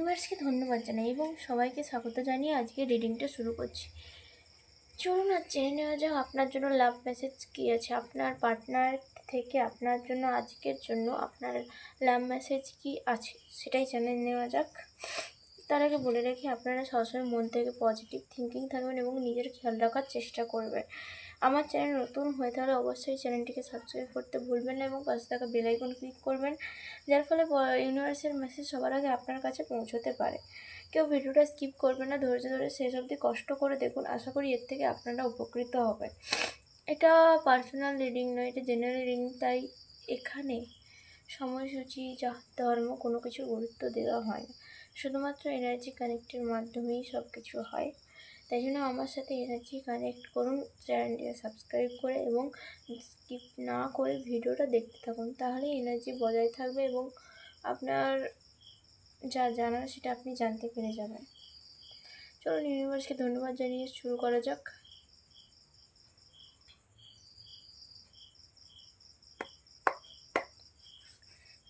ইউনিভার্সকে ধন্যবাদ জানাই এবং সবাইকে স্বাগত জানিয়ে আজকে রিডিংটা শুরু করছি। চলুন আর জেনে নেওয়া যাক আপনার জন্য লাভ মেসেজ কী আছে, আপনার পার্টনার থেকে আপনার জন্য আজকের জন্য আপনার লাভ মেসেজ কী আছে সেটাই জেনে নেওয়া যাক। তার আগে বলে রাখি, আপনারা সবসময় মন থেকে পজিটিভ থিঙ্কিং থাকবেন এবং নিজের খেয়াল রাখার চেষ্টা করবেন। আমার চ্যানেল নতুন হয়ে তাহলে অবশ্যই চ্যানেলটিকে সাবস্ক্রাইব করতে ভুলবেন না এবং পাশে থাকা বেল আইকন ক্লিক করবেন, যার ফলে ইউনিভার্সের মেসেজ সবার আগে আপনার কাছে পৌঁছতে পারে। কেউ ভিডিওটা স্কিপ করবে না, ধৈর্য ধরে শেষ অবধি কষ্ট করে দেখুন, আশা করি এর থেকে আপনারা উপকৃত হবেন। এটা পার্সোনাল রিডিং নয়, এটা জেনারেল রিডিং তাই এখানে সময়সূচি, যা ধর্ম, কোনো কিছু গুরুত্ব দেওয়া হয় না। শুধুমাত্র এনার্জি কানেক্টের মাধ্যমেই সব কিছু হয়। তাই জন্য আমার সাথে এনার্জি কানেক্ট করুন চ্যানেলটিকে সাবস্ক্রাইব করে এবং স্কিপ না করে ভিডিওটা দেখতে থাকুন। তাহলে এনার্জি বজায় থাকবে এবং আপনার যা জানার সেটা আপনি জানতে পেরে যাবেন। চলুন ইউনিভার্সকে ধন্যবাদ জানিয়ে শুরু করা যাক।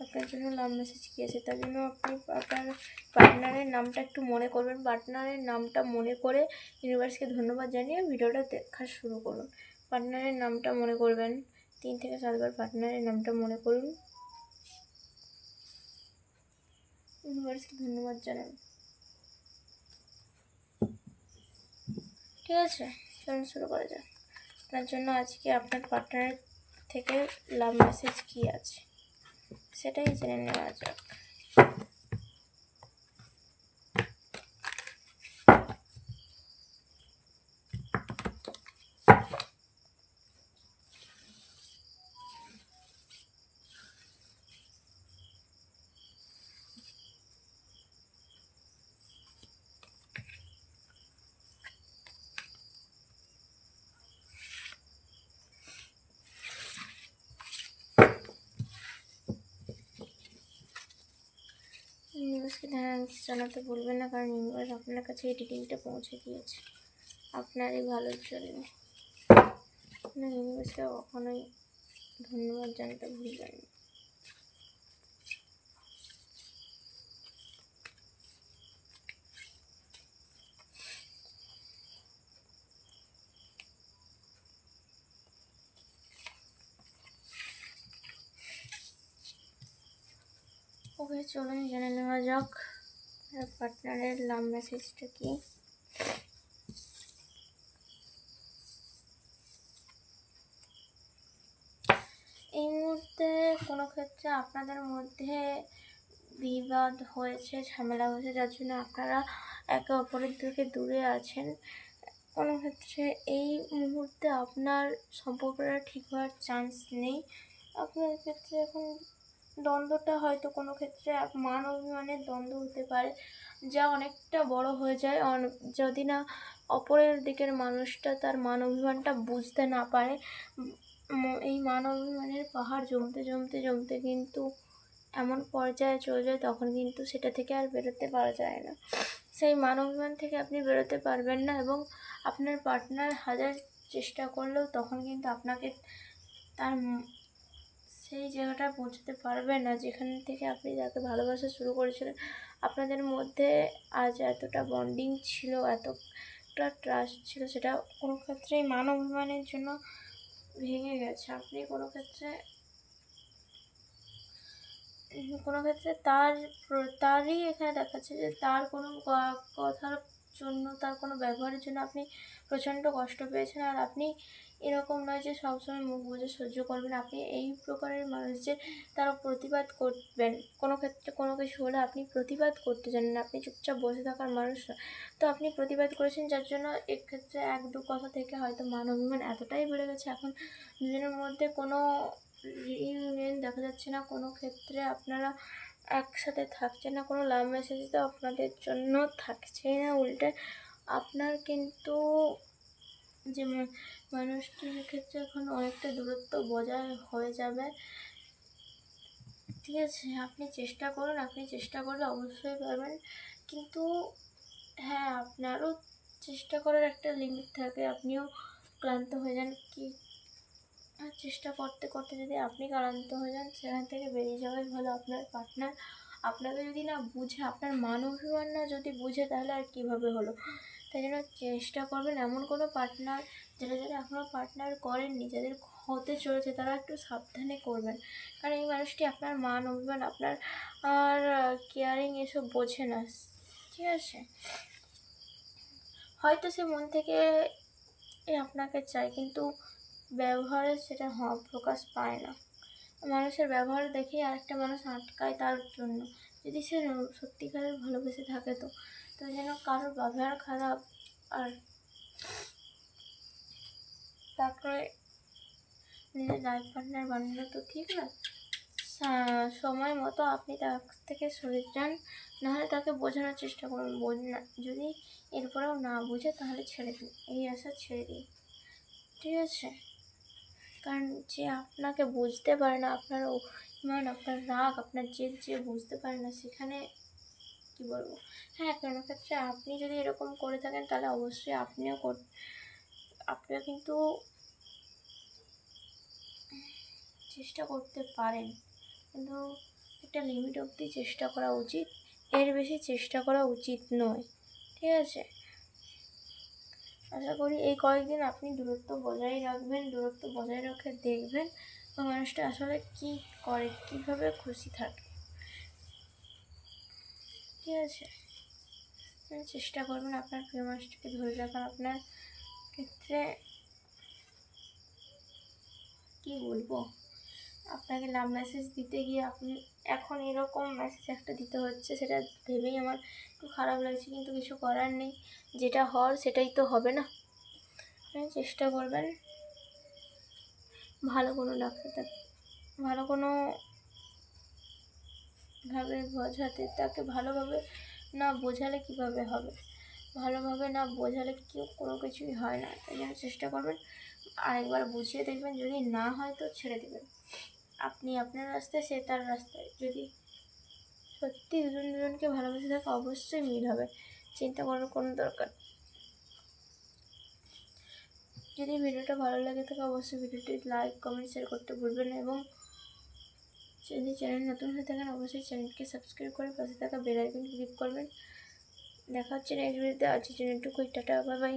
আপনার জন্য লাভ মেসেজ কী আছে? তার জন্য আপনি আপনার পার্টনারের নামটা একটু মনে করবেন। পার্টনারের নামটা মনে করে ইউনিভার্সকে ধন্যবাদ জানিয়ে ভিডিওটা দেখা শুরু করুন। পার্টনারের নামটা মনে করবেন। তিন থেকে সাতবার পার্টনারের নামটা মনে করুন। ইউনিভার্সকে ধন্যবাদ জানান। ঠিক আছে? চলুন শুরু করা যাক। আপনার জন্য আজকে আপনার পার্টনারের থেকে লাভ মেসেজ কী আছে? সেটাই জেনে নেওয়া যাক। থ্যাঙ্কস জানাতে বলবেন না, কারণ ইউনিভার্স আপনার কাছে এই রিডিংটা পৌঁছে দিয়েছে। আপনারই ভালোর জন্য। না ইউনিভার্সকে কখনোই ধন্যবাদ জানাতে ভুলবেন না। ওকে চলুন, জেনে নেওয়া যাক পার্টনারের লাভ মেসেজটা কি? এই মুহূর্তে কোনো ক্ষেত্রে আপনাদের মধ্যে বিবাদ হয়েছে, ঝামেলা হয়েছে, যার জন্য আপনারা একে অপরের থেকে দূরে আছেন। কোনো ক্ষেত্রে এই মুহূর্তে আপনার সম্পর্কটা ঠিক হওয়ার চান্স নেই। আপনার ক্ষেত্রে এখন দ্বন্দ্বটা হয়তো কোনো ক্ষেত্রে মান অভিমানের দ্বন্দ্ব হতে পারে, যা অনেকটা বড় হয়ে যায়। যদি না অপরের দিকের মানুষটা তার মান অভিমানটা বুঝতে না পারে এই মান অভিমানের পাহাড় জমতে জমতে জমতে কিন্তু এমন পর্যায়ে চলে যায়, তখন কিন্তু সেটা থেকে আর বেরোতে পারা যায় না। সেই মান অভিমান থেকে আপনি বেরোতে পারবেন না এবং আপনার পার্টনার হাজার চেষ্টা করলেও তখন কিন্তু আপনাকে তার সেই জায়গাটা পৌঁছতে পারবে না, যেখান থেকে আপনি যাকে ভালোবাসা শুরু করেছিলেন, আপনাদের মধ্যে আজ এতটা বন্ডিং ছিল, এতটা ট্রাস্ট ছিল, সেটা কোনো ক্ষেত্রেই মান অভিমানের জন্য ভেঙে গেছে। আপনি কোনো ক্ষেত্রে কোনো ক্ষেত্রে তার তারই এখানে দেখাচ্ছে যে তার কোনো কথার জন্য তার কোনো ব্যবহারের জন্য আপনি প্রচণ্ড কষ্ট পেয়েছেন আর আপনি এরকম নয় যে সবসময় মুখ বুজে সহ্য করবেন। আপনি এই প্রকারের মানুষ যে তারা প্রতিবাদ করবেন। কোনো ক্ষেত্রে কোনো কিছু হলে আপনি প্রতিবাদ করতে জানেন আপনি চুপচাপ বসে থাকার মানুষ তো আপনি প্রতিবাদ করেছেন যার জন্য এক্ষেত্রে এক দু কথা থেকে হয়তো মান অভিমান এতটাই বেড়ে গেছে এখন দুজনের মধ্যে কোনো রিউনিয়ন দেখা যাচ্ছে না। কোনো ক্ষেত্রে আপনারা একসাথে থাকছে না, কোনো লাভ মেসেজ তো আপনাদের জন্য থাকছেই না, উল্টে আপনার কিন্তু যে মানুষটির ক্ষেত্রে এখন অনেকটা দূরত্ব বজায় হয়ে যাবে। ঠিক আছে, আপনি চেষ্টা করুন, আপনি চেষ্টা করলে অবশ্যই পারবেন। কিন্তু হ্যাঁ আপনারও চেষ্টা করার একটা লিমিট থাকে, আপনিও ক্লান্ত হয়ে যান, কি আর চেষ্টা করতে করতে যদি আপনি ক্লান্ত হয়ে যান, সেখান থেকে বেরিয়ে যাওয়াই ভালো। আপনার পার্টনার আপনাকে যদি না বুঝে, আপনার মান অভিমান না যদি বুঝে, তাহলে আর কীভাবে হলো? তাই জন্য চেষ্টা করবেন এমন কোনো পার্টনার যারা যারা এখনও পার্টনার করেননি, যাদের হতে চলেছে, তারা একটু সাবধানে করবেন। কারণ এই মানুষটি আপনার মান, অভিমান, আপনার আর কেয়ারিং এসব বোঝে না। ঠিক আছে? হয়তো সে মন থেকে আপনাকে চায়, কিন্তু ব্যবহারে সেটা হওয়া প্রকাশ পায় না। মানুষের ব্যবহার দেখেই আরেকটা মানুষ আটকায় তার জন্য। যদি সে সত্যিকারের ভালোবেসে থাকে তো তো যেন কারোর ব্যবহার খারাপ আর তারপরে নিজের লাইফ পার্টনার বানানো তো ঠিক না। সময় মতো আপনি তার থেকে সরে যান, নাহলে তাকে বোঝানোর চেষ্টা করুন। বোঝ, না, যদি এরপরেও না বুঝে তাহলে ছেড়ে দিন। এই আশা ছেড়ে দিন। ঠিক আছে? কারণ যে আপনাকে বুঝতে পারে না, আপনার অভিমান আপনার রাগ, আপনার জেদ যে বুঝতে পারে না, সেখানে কী বলব? হ্যাঁ কোনো? ক্ষেত্রে আপনি যদি এরকম করে থাকেন, তাহলে অবশ্যই আপনিও কর আপনিও কিন্তু চেষ্টা করতে পারেন। কিন্তু একটা লিমিট অবধি চেষ্টা করা উচিত। এর বেশি চেষ্টা করা উচিত নয়। ঠিক আছে? আশা করি এই কয়েকদিন আপনি দূরত্ব বজায় রাখবেন, দূরত্ব বজায় রেখে দেখবেন মানুষটা আসলে কি করে, কীভাবে খুশি থাকে। ঠিক আছে? চেষ্টা করবেন আপনার প্রিয় মানুষটাকে ধরে রাখার। আপনার ক্ষেত্রে কি বলব? আপনাকে লাভ মেসেজ দিতে গিয়ে আপনি এখন এরকম মেসেজ একটা দিতে হচ্ছে, সেটা ভেবেই আমার একটু খারাপ লাগছে, কিন্তু কিছু করার নেই। যেটা হওয়ার সেটাই তো হবে না। চেষ্টা করবেন ভালো কোনো ডাক্তার, ভালো কোনো ভাবে বোঝাতে, তাকে ভালোভাবে না বোঝালে কীভাবে হবে? ভালোভাবে না বোঝালে কেউ কোনো কিছুই হয় না। তাই জন্য চেষ্টা করবেন আরেকবার বুঝিয়ে দেখবেন, যদি না হয় তো ছেড়ে দেবেন। আপনি আপনার রাস্তায় সে তার রাস্তায় যদি সত্যি দুজন দুজনকে ভালোবেসে থাকে, অবশ্যই মিল হবে। চিন্তা করার কোনো দরকার যদি ভিডিওটা ভালো লাগে থাকে অবশ্যই ভিডিওটি লাইক কমেন্ট শেয়ার করতে ভুলবেন এবং যদি চ্যানেল নতুন হয়ে থাকেন, অবশ্যই চ্যানেলকে সাবস্ক্রাইব করে পাশে থাকা বেল আইকন ক্লিক করবেন। দেখা হচ্ছে নেক্সট ভিডিওতে আজকের জন্য একটু টাটা বাই বাই